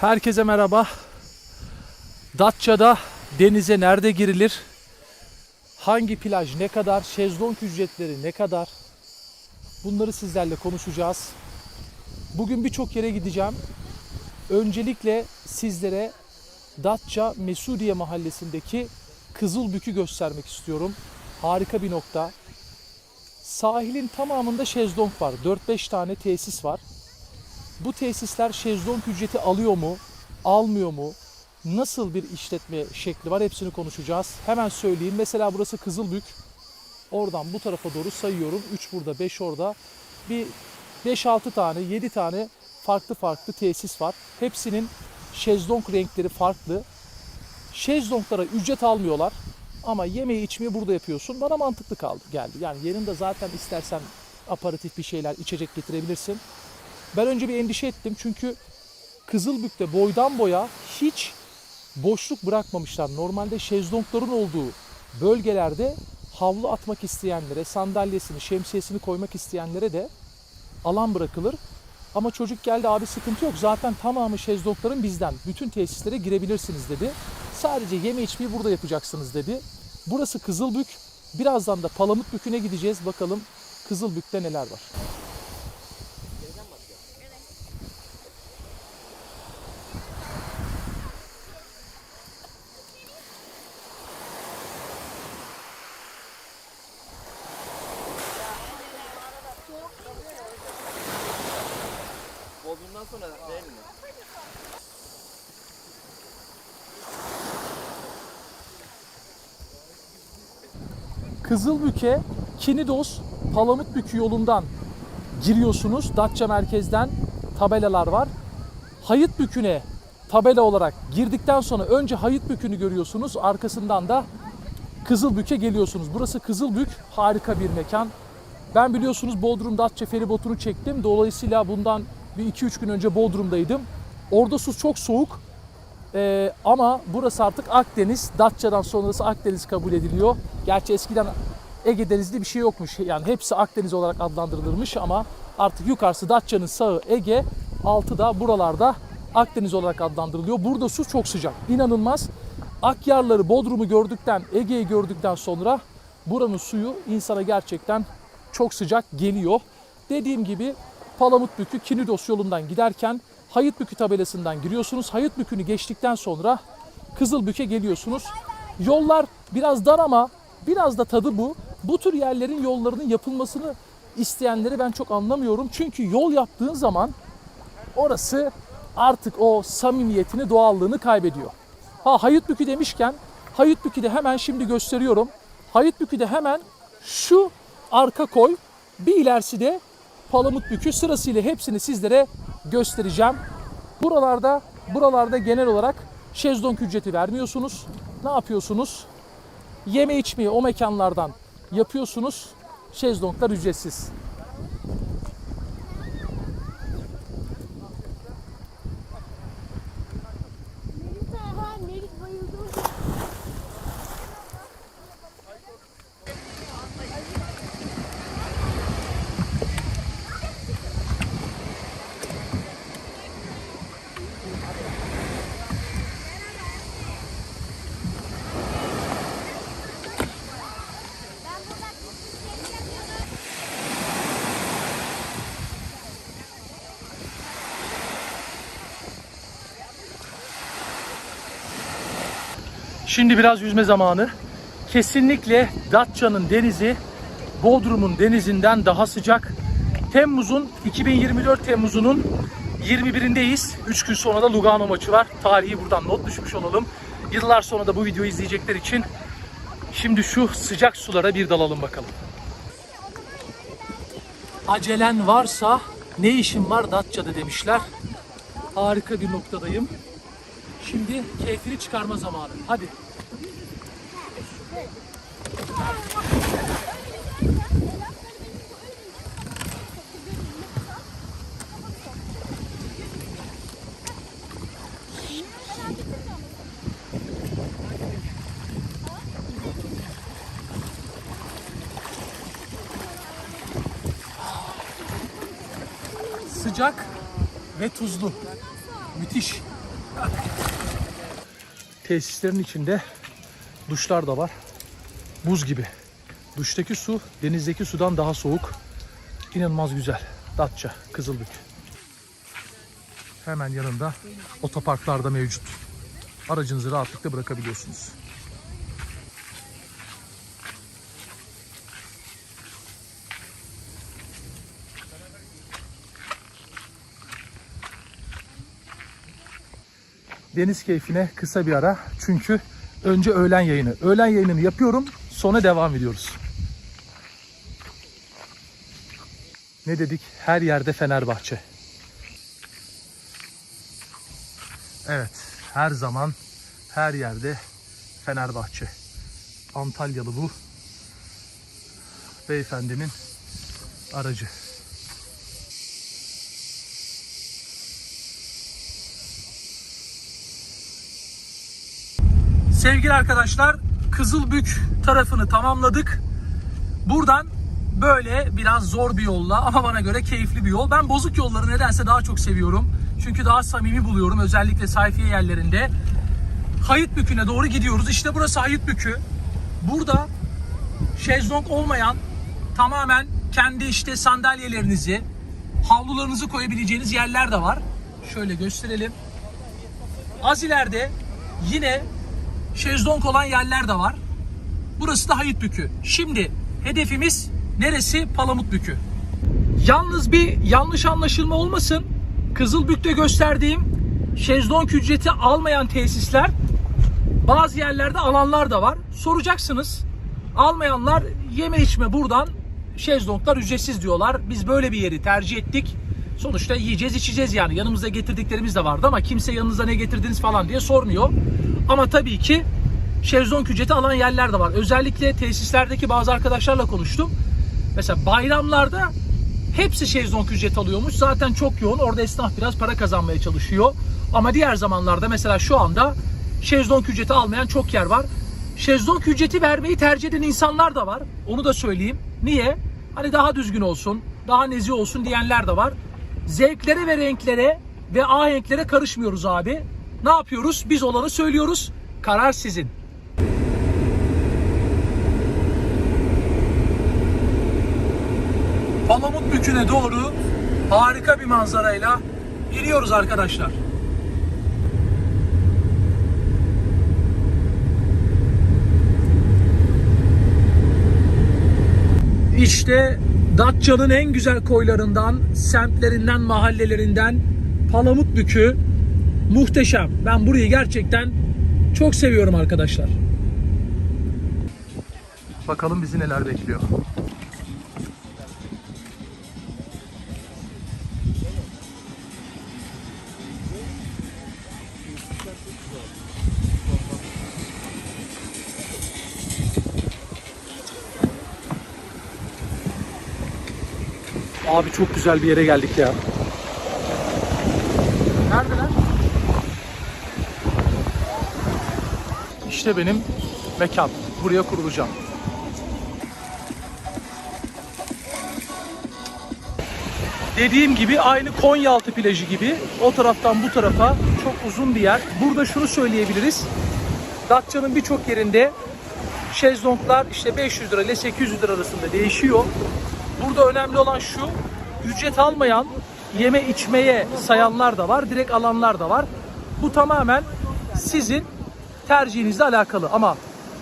Herkese merhaba. Datça'da denize nerede girilir? Hangi plaj ne kadar? Şezlong ücretleri ne kadar? Bunları sizlerle konuşacağız. Bugün birçok yere gideceğim. Öncelikle sizlere Datça Mesudiye mahallesindeki Kızılbük'ü göstermek istiyorum. Harika bir nokta. Sahilin tamamında şezlong var. 4-5 tane tesis var. Bu tesisler şezlong ücreti alıyor mu? Almıyor mu? Nasıl bir işletme şekli var? Hepsini konuşacağız. Hemen söyleyeyim. Mesela burası Kızılbük. Oradan bu tarafa doğru sayıyorum. 3 burada, 5 orada. Bir 5-6 tane, 7 tane farklı farklı tesis var. Hepsinin şezlong renkleri farklı. Şezlonglara ücret almıyorlar. Ama yemeği içmeyi burada yapıyorsun. Bana mantıklı kaldı, geldi. Yani yanında zaten istersen aparatif bir şeyler, içecek getirebilirsin. Ben önce bir endişe ettim çünkü Kızılbük'te boydan boya hiç boşluk bırakmamışlar. Normalde şezlongların olduğu bölgelerde havlu atmak isteyenlere, sandalyesini, şemsiyesini koymak isteyenlere de alan bırakılır. Ama çocuk geldi abi sıkıntı yok zaten tamamı şezlongların bizden. Bütün tesislere girebilirsiniz dedi. Sadece yeme içmeyi burada yapacaksınız dedi. Burası Kızılbük. Birazdan da Palamutbükü'ne gideceğiz. Bakalım Kızılbük'te neler var. Bodrum'dan sonra değil mi? Kızılbük'e Kinidos Palamutbükü yolundan giriyorsunuz. Datça merkezden tabelalar var. Hayıtbükü'ne tabela olarak girdikten sonra önce Hayıtbükü'nü görüyorsunuz. Arkasından da Kızılbük'e geliyorsunuz. Burası Kızılbük. Harika bir mekan. Ben biliyorsunuz Bodrum Datça feribotunu çektim. Dolayısıyla bundan bir 2-3 gün önce Bodrum'daydım. Orada su çok soğuk. Ee, ama burası artık Akdeniz. Datça'dan sonrası Akdeniz kabul ediliyor. Gerçi eskiden Ege Denizi'de bir şey yokmuş. Yani hepsi Akdeniz olarak adlandırılırmış ama artık yukarısı Datça'nın sağı Ege, altı da buralarda Akdeniz olarak adlandırılıyor. Burada su çok sıcak. İnanılmaz. Akyarları, Bodrum'u gördükten, Ege'yi gördükten sonra buranın suyu insana gerçekten çok sıcak geliyor. Dediğim gibi Palamutbükü Kinidos yolundan giderken Hayıtbükü tabelasından giriyorsunuz. Hayıtbükü'nü geçtikten sonra Kızılbük'e geliyorsunuz. Yollar biraz dar ama biraz da tadı bu. Bu tür yerlerin yollarının yapılmasını isteyenleri ben çok anlamıyorum. Çünkü yol yaptığın zaman orası artık o samimiyetini, doğallığını kaybediyor. Ha Hayıtbükü demişken Hayıtbükü'de hemen şimdi gösteriyorum. Hayıtbükü'de hemen şu arka koy bir ilerisi de Palamutbükü sırasıyla hepsini sizlere göstereceğim. Buralarda buralarda genel olarak şezlong ücreti vermiyorsunuz. Ne yapıyorsunuz? Yeme içmeyi o mekanlardan yapıyorsunuz. Şezlonglar ücretsiz. Şimdi biraz yüzme zamanı. Kesinlikle Datça'nın denizi Bodrum'un denizinden daha sıcak. Temmuz'un 2024 Temmuz'unun 21'indeyiz. 3 gün sonra da Lugano maçı var. Tarihi buradan not düşmüş olalım. Yıllar sonra da bu videoyu izleyecekler için şimdi şu sıcak sulara bir dalalım bakalım. Acelen varsa ne işin var Datça'da demişler. Harika bir noktadayım. Şimdi keyfini çıkarma zamanı. Hadi. Sıcak ve tuzlu. Müthiş. Tesislerin içinde duşlar da var. Buz gibi. Duştaki su denizdeki sudan daha soğuk. İnanılmaz güzel. Datça, Kızılbük. Hemen yanında otoparklarda mevcut. Aracınızı rahatlıkla bırakabiliyorsunuz. Deniz keyfine kısa bir ara. Çünkü önce öğlen yayını. Öğlen yayınını yapıyorum. Sonra devam ediyoruz. Ne dedik? Her yerde Fenerbahçe. Evet, her zaman her yerde Fenerbahçe. Antalyalı bu beyefendinin aracı. Sevgili arkadaşlar, Kızılbük tarafını tamamladık. Buradan böyle biraz zor bir yolla ama bana göre keyifli bir yol. Ben bozuk yolları nedense daha çok seviyorum. Çünkü daha samimi buluyorum özellikle sayfiye yerlerinde. Hayıtbükü'ne doğru gidiyoruz. İşte burası Hayıtbükü. Burada şezlong olmayan tamamen kendi işte sandalyelerinizi, havlularınızı koyabileceğiniz yerler de var. Şöyle gösterelim. Az ileride yine şezlong olan yerler de var. Burası da Hayıtbükü. Şimdi hedefimiz neresi? Palamutbükü. Yalnız bir yanlış anlaşılma olmasın. Kızılbük'te gösterdiğim şezlong ücreti almayan tesisler bazı yerlerde alanlar da var. Soracaksınız. Almayanlar yeme içme buradan şezlonglar ücretsiz diyorlar. Biz böyle bir yeri tercih ettik. Sonuçta yiyeceğiz içeceğiz yani. Yanımızda getirdiklerimiz de vardı ama kimse yanınıza ne getirdiniz falan diye sormuyor. Ama tabii ki şezlong ücreti alan yerler de var. Özellikle tesislerdeki bazı arkadaşlarla konuştum. Mesela bayramlarda hepsi şezlong ücreti alıyormuş. Zaten çok yoğun. Orada esnaf biraz para kazanmaya çalışıyor. Ama diğer zamanlarda mesela şu anda şezlong ücreti almayan çok yer var. Şezlong ücreti vermeyi tercih eden insanlar da var. Onu da söyleyeyim. Niye? Hani daha düzgün olsun, daha nezih olsun diyenler de var. Zevklere ve renklere ve ahenklere karışmıyoruz abi. Ne yapıyoruz? Biz olanı söylüyoruz. Karar sizin. Palamut Bükü'ne doğru harika bir manzarayla iniyoruz arkadaşlar. İşte Datça'nın en güzel koylarından, semtlerinden, mahallelerinden Palamutbükü muhteşem. Ben burayı gerçekten çok seviyorum arkadaşlar. Bakalım bizi neler bekliyor. Abi çok güzel bir yere geldik ya. Neredeler? İşte benim mekan. Buraya kurulacağım. Dediğim gibi aynı Konyaaltı plajı gibi o taraftan bu tarafa çok uzun bir yer. Burada şunu söyleyebiliriz. Datça'nın birçok yerinde şezlonglar işte 500 lira ile 800 lira arasında değişiyor. Burada önemli olan şu, ücret almayan, yeme içmeye sayanlar da var, direkt alanlar da var. Bu tamamen sizin tercihinizle alakalı ama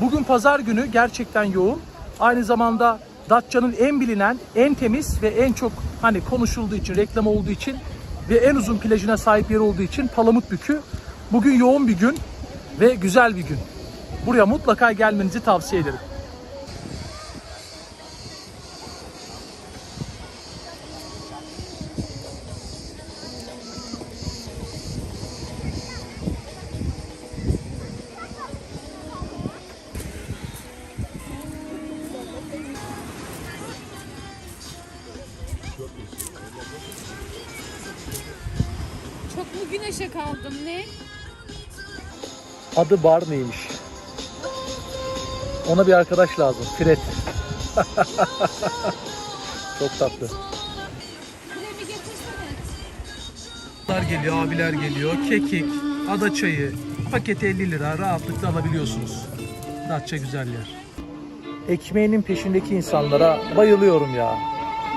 bugün pazar günü gerçekten yoğun. Aynı zamanda Datça'nın en bilinen, en temiz ve en çok hani konuşulduğu için, reklam olduğu için ve en uzun plajına sahip yer olduğu için Palamutbükü. Bugün yoğun bir gün ve güzel bir gün. Buraya mutlaka gelmenizi tavsiye ederim. Güneşe kaldım ne? Adı Barney'miş. Ona bir arkadaş lazım. Fred. Çok tatlı. Abiler geliyor, abiler geliyor. Kekik, ada çayı paketi 50 lira rahatlıkla alabiliyorsunuz. Datça güzel yer. Ekmeğinin peşindeki insanlara bayılıyorum ya.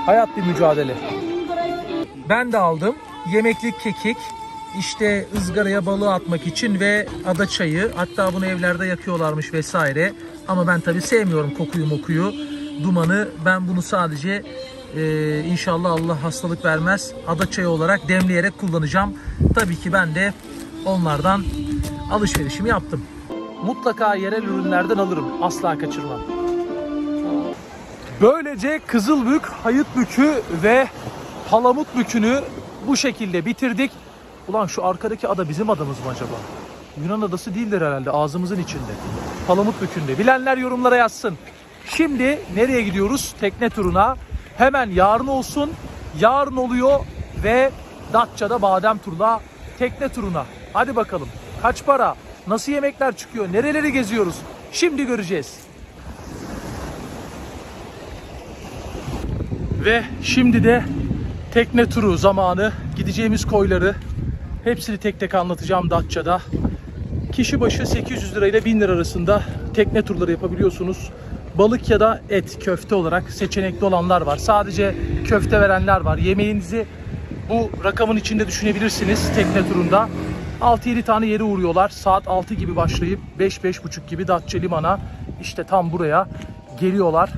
Hayat bir mücadele. Ben de aldım. Yemeklik kekik, işte ızgaraya balığı atmak için ve ada çayı. Hatta bunu evlerde yakıyorlarmış vesaire. Ama ben tabii sevmiyorum kokuyu mokuyu, dumanı. Ben bunu sadece e, inşallah Allah hastalık vermez ada çayı olarak demleyerek kullanacağım. Tabii ki ben de onlardan alışverişimi yaptım. Mutlaka yerel ürünlerden alırım. Asla kaçırmam. Böylece Kızılbük, Hayıtbükü ve Palamutbükü'nü bu şekilde bitirdik. Ulan şu arkadaki ada bizim adamız mı acaba? Yunan adası değildir herhalde ağzımızın içinde. Palamutbükü'nde. Bilenler yorumlara yazsın. Şimdi nereye gidiyoruz? Tekne turuna. Hemen yarın olsun. Yarın oluyor ve Datça'da badem turla tekne turuna. Hadi bakalım. Kaç para? Nasıl yemekler çıkıyor? Nereleri geziyoruz? Şimdi göreceğiz. Ve şimdi de tekne turu zamanı. Gideceğimiz koyları hepsini tek tek anlatacağım Datça'da. Kişi başı 800 lira ile 1000 lira arasında tekne turları yapabiliyorsunuz. Balık ya da et, köfte olarak seçenekli olanlar var. Sadece köfte verenler var. Yemeğinizi bu rakamın içinde düşünebilirsiniz tekne turunda. 6-7 tane yere uğruyorlar. Saat 6 gibi başlayıp 5-5.30 gibi Datça Liman'a işte tam buraya geliyorlar.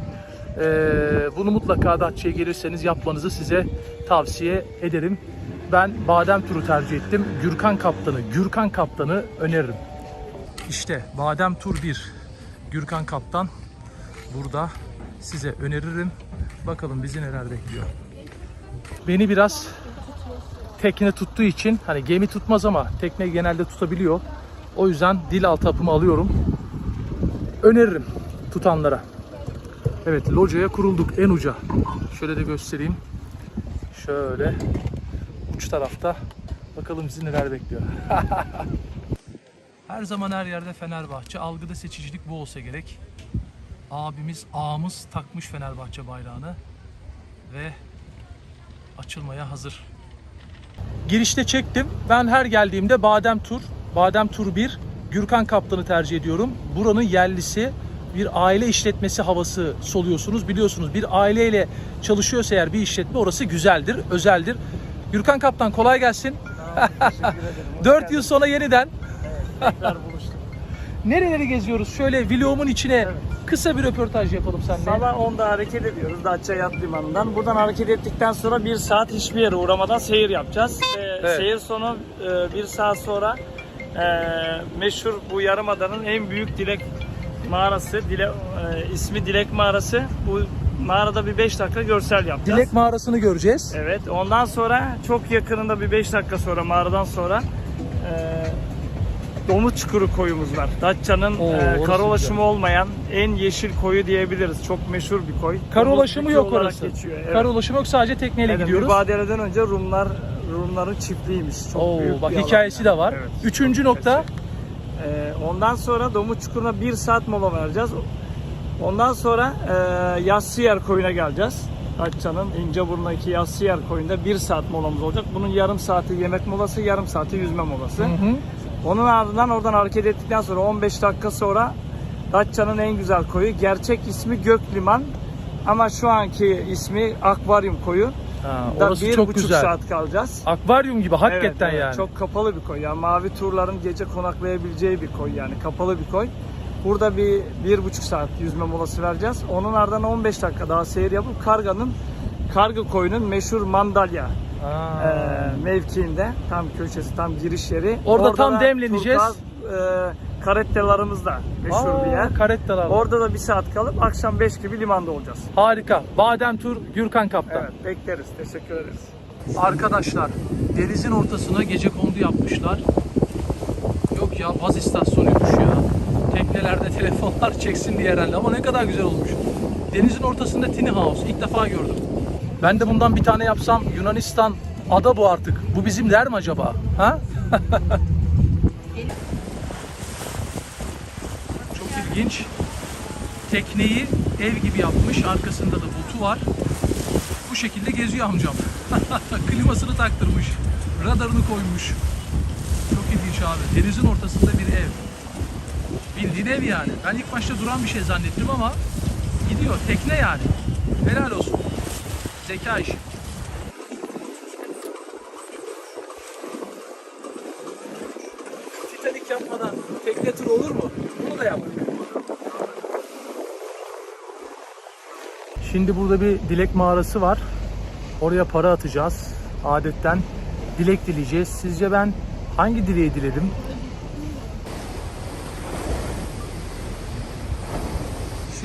Ee, bunu mutlaka Datça'ya gelirseniz yapmanızı size tavsiye ederim. Ben badem turu tercih ettim. Gürkan Kaptan'ı, Gürkan Kaptan'ı öneririm. İşte badem tur 1. Gürkan Kaptan burada size öneririm. Bakalım bizi neler bekliyor. Beni biraz tekne tuttuğu için hani gemi tutmaz ama tekne genelde tutabiliyor. O yüzden dil altı hapımı alıyorum. Öneririm tutanlara. Evet locaya kurulduk en uca. Şöyle de göstereyim. Şöyle uç tarafta. Bakalım bizi neler bekliyor. her zaman her yerde Fenerbahçe. Algıda seçicilik bu olsa gerek. Abimiz, ağamız takmış Fenerbahçe bayrağını. Ve açılmaya hazır. Girişte çektim. Ben her geldiğimde Badem Tur, Badem Tur 1, Gürkan Kaptan'ı tercih ediyorum. Buranın yerlisi bir aile işletmesi havası soluyorsunuz. Biliyorsunuz bir aileyle çalışıyorsa eğer bir işletme orası güzeldir, özeldir. Gürkan Kaptan kolay gelsin. 4 yıl sonra yeniden. Nereleri geziyoruz? Şöyle vlogumun içine kısa bir röportaj yapalım seninle. Sabah 10'da hareket ediyoruz Datça Yat Limanı'ndan. Buradan hareket ettikten sonra bir saat hiçbir yere uğramadan seyir yapacağız. Ee, Evet. Seyir sonu e, bir saat sonra e, meşhur bu yarımadanın en büyük dilek mağarası, dile, e, ismi Dilek Mağarası. Bu mağarada bir 5 dakika görsel yapacağız. Dilek mağarasını göreceğiz. Evet, ondan sonra çok yakınında bir 5 dakika sonra mağaradan sonra e, Domuz Çukuru koyumuz var. Datça'nın Oo, e, orası güzel. olmayan en yeşil koyu diyebiliriz. Çok meşhur bir koy. Kar Domuz yok orası. Geçiyor. Evet. Kar ulaşımı yok sadece tekneyle Evet, gidiyoruz. Mübadeleden önce Rumlar Rumların çiftliğiymiş. Çok Oo, büyük bak alan hikayesi yani. de var. Evet. Üçüncü nokta Ee, ondan sonra Domuz Çukuru'na bir saat mola vereceğiz. Ondan sonra e, Yassıyer koyuna geleceğiz. Datça'nın İnceburnu'ndaki Yassıyer koyunda bir saat molamız olacak. Bunun yarım saati yemek molası, yarım saati yüzme molası. Hı hı. Onun ardından oradan hareket ettikten sonra 15 dakika sonra Datça'nın en güzel koyu. Gerçek ismi Gökliman ama şu anki ismi Akvaryum koyu. Ha, Da orası bir çok buçuk güzel. saat kalacağız. Akvaryum gibi hakikaten Evet, evet. yani. Çok kapalı bir koy. Yani mavi turların gece konaklayabileceği bir koy yani. Kapalı bir koy. Burada bir, bir buçuk saat yüzme molası vereceğiz. Onun ardından 15 dakika daha seyir yapıp Karga'nın Karga koyunun meşhur Mandalya e, mevkiinde tam köşesi tam giriş yeri. Orada tam da demleneceğiz. turkuaz, e, karettelarımız da meşhur Aa, bir yer. Karettalar. Orada da bir saat kalıp akşam 5 gibi limanda olacağız. Harika. Badem Tur Gürkan Kaptan. Evet bekleriz. Teşekkür ederiz. Arkadaşlar denizin ortasına gece kondu yapmışlar. Yok ya baz istasyonuymuş ya. Teknelerde telefonlar çeksin diye herhalde ama ne kadar güzel olmuş. Denizin ortasında tiny house ilk defa gördüm. Ben de bundan bir tane yapsam Yunanistan ada bu artık. Bu bizim der mi acaba? Ha? Çok ilginç. Tekneyi ev gibi yapmış. Arkasında da botu var. Bu şekilde geziyor amcam. Klimasını taktırmış. Radarını koymuş. Çok ilginç abi. Denizin ortasında bir ev. Bildiğin ev yani. Ben ilk başta duran bir şey zannettim ama gidiyor. Tekne yani. Helal olsun. Zeka işi. Titanik yapmadan tekne turu olur mu? Bunu da yap. Şimdi burada bir dilek mağarası var. Oraya para atacağız. Adetten dilek dileyeceğiz. Sizce ben hangi dileği diledim?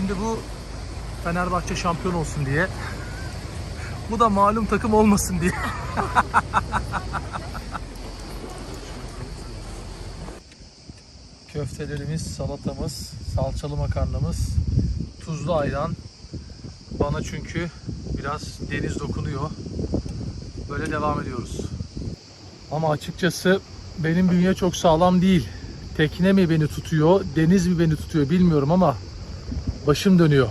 Şimdi bu Fenerbahçe şampiyon olsun diye. Bu da malum takım olmasın diye. Köftelerimiz, salatamız, salçalı makarnamız, tuzlu ayran. Bana çünkü biraz deniz dokunuyor. Böyle devam ediyoruz. Ama açıkçası benim bünye çok sağlam değil. Tekne mi beni tutuyor, deniz mi beni tutuyor bilmiyorum ama başım dönüyor.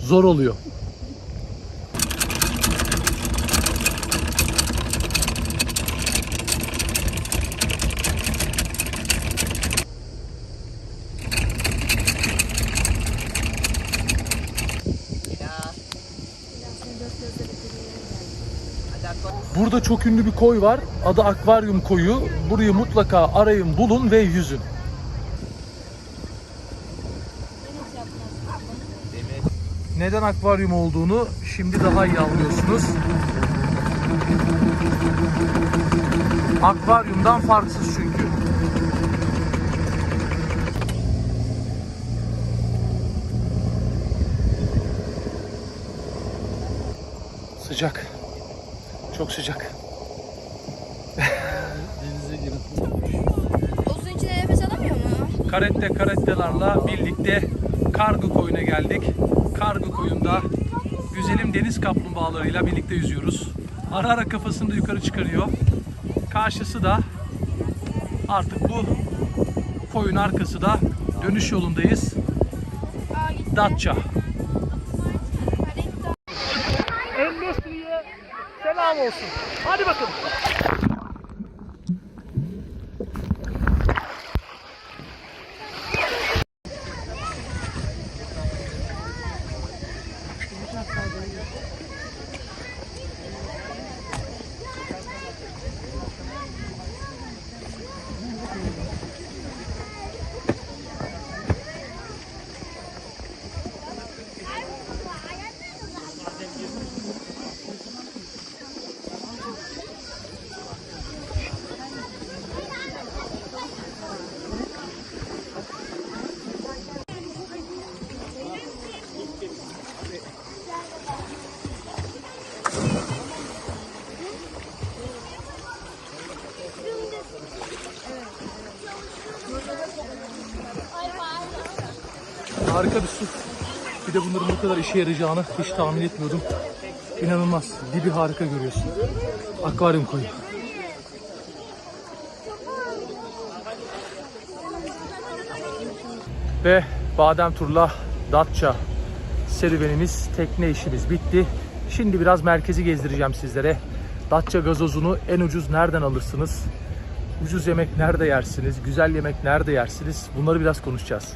Zor oluyor. Burada çok ünlü bir koy var. Adı Akvaryum Koyu. Burayı mutlaka arayın, bulun ve yüzün. Neden akvaryum olduğunu şimdi daha iyi anlıyorsunuz. Akvaryumdan farksız çünkü. Sıcak. Çok sıcak. O suyun içinde nefes alamıyor mu? Karette karettelarla birlikte Kargı koyuna geldik. Kargı koyunda güzelim deniz kaplumbağalarıyla birlikte yüzüyoruz. Ara ara kafasını da yukarı çıkarıyor. Karşısı da artık bu koyun arkası da dönüş yolundayız. Datça. Endüstriye selam olsun. Hadi bakalım. Harika bir su. Bir de bunların bu kadar işe yarayacağını hiç tahmin etmiyordum. İnanılmaz. Dibi harika görüyorsun. Akvaryum koyu. Ve Badem Tur'la Datça serüvenimiz, tekne işimiz bitti. Şimdi biraz merkezi gezdireceğim sizlere. Datça gazozunu en ucuz nereden alırsınız? Ucuz yemek nerede yersiniz? Güzel yemek nerede yersiniz? Bunları biraz konuşacağız.